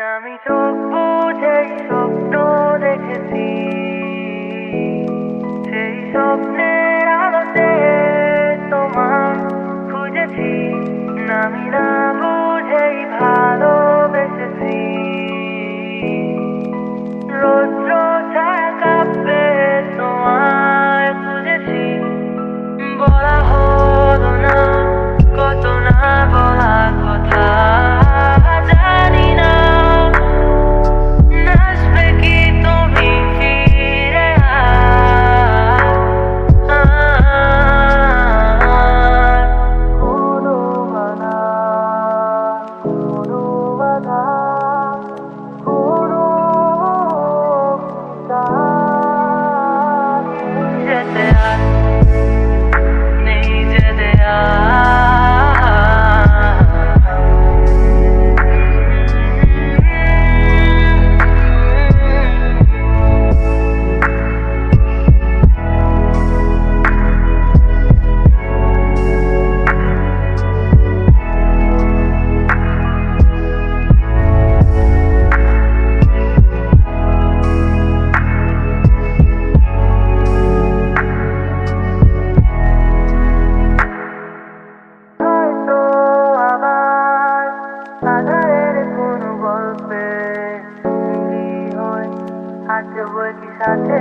আমি চোখ বুঝে স্বপ্ন দেখেছি সেই স্বপ্নের আলোতে তোমার খুঁজেছি নামি হাত বলি সাথে